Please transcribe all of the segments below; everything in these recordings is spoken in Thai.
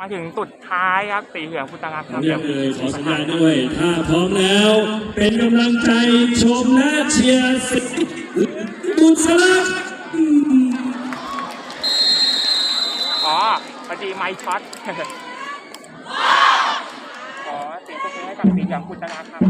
มาถึงสุดท้ายครับสีเหลืองพุทธรักษ์ครับเรียกเลยขอสัญญาณด้วย ถ้าพร้อมแล้ว เป็นกำลังใจชมและเชียร์สิบุษราคอ๋อพอดีไม้ช็อตขอเสียงปรบมือให้กับสีเหลืองพุทธรักษ์ครับ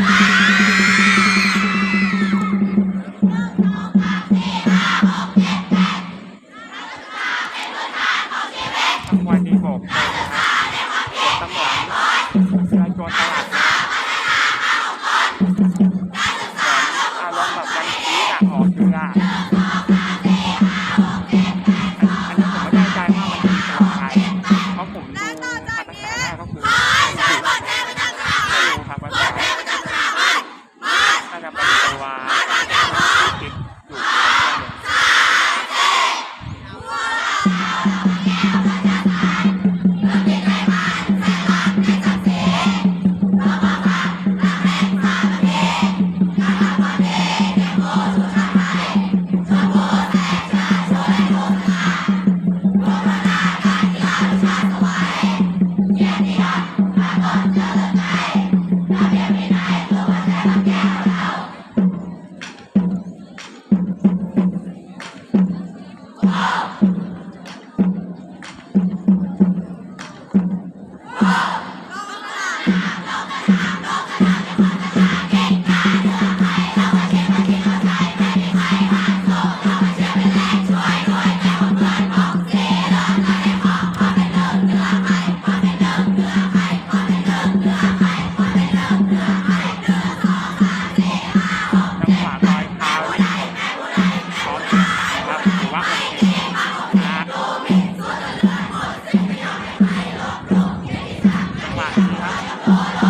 Yeah. ครับ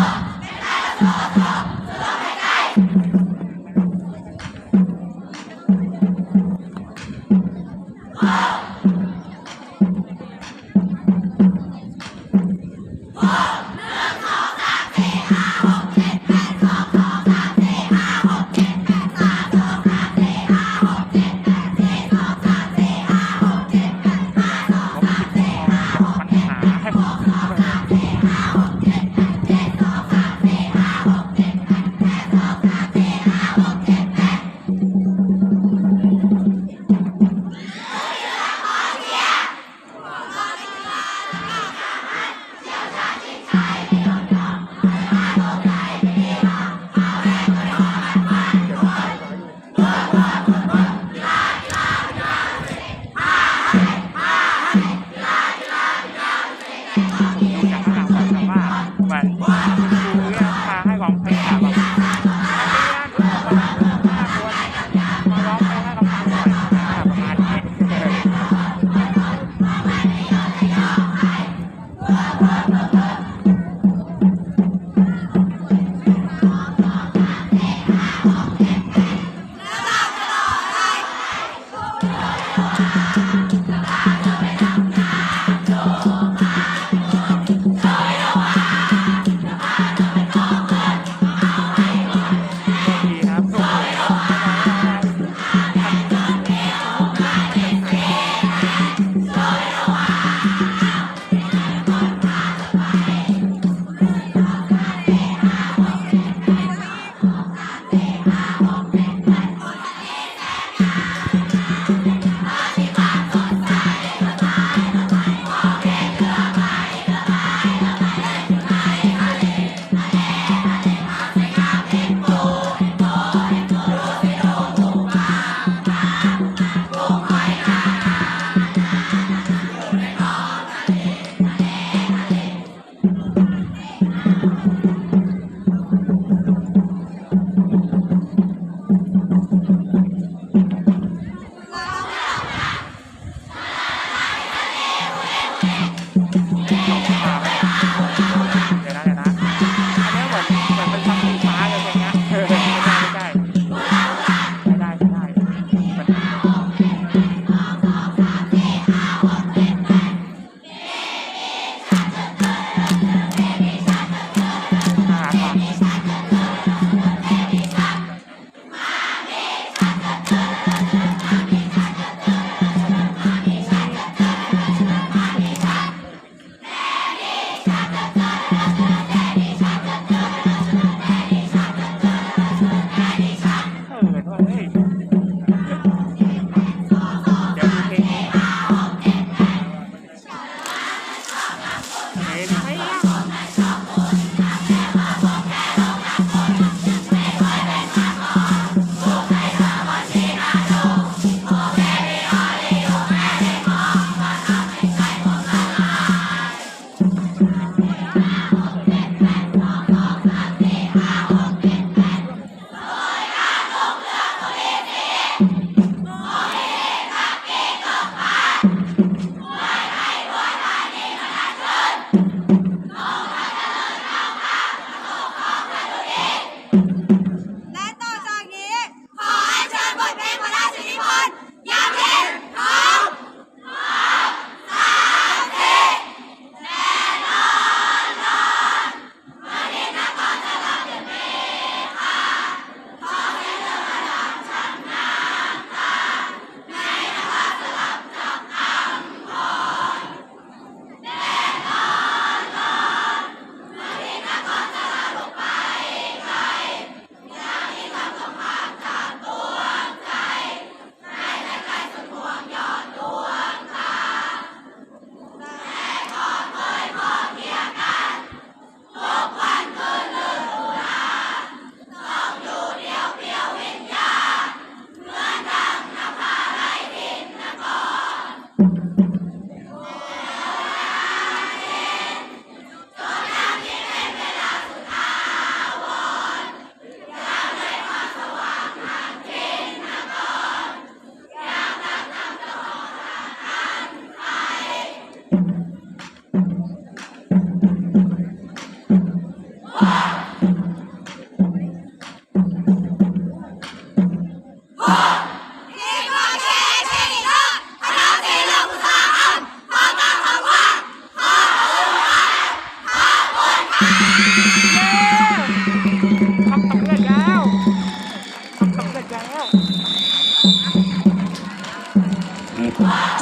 Wow.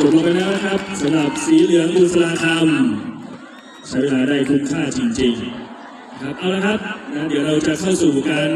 บลงไปแล้วนะครับสำหรับสีเหลืองบุษราคำใช้เวลาได้คุ้มค่าจริงๆครับเอาละครับนะเดี๋ยวเราจะเข้าสู่การ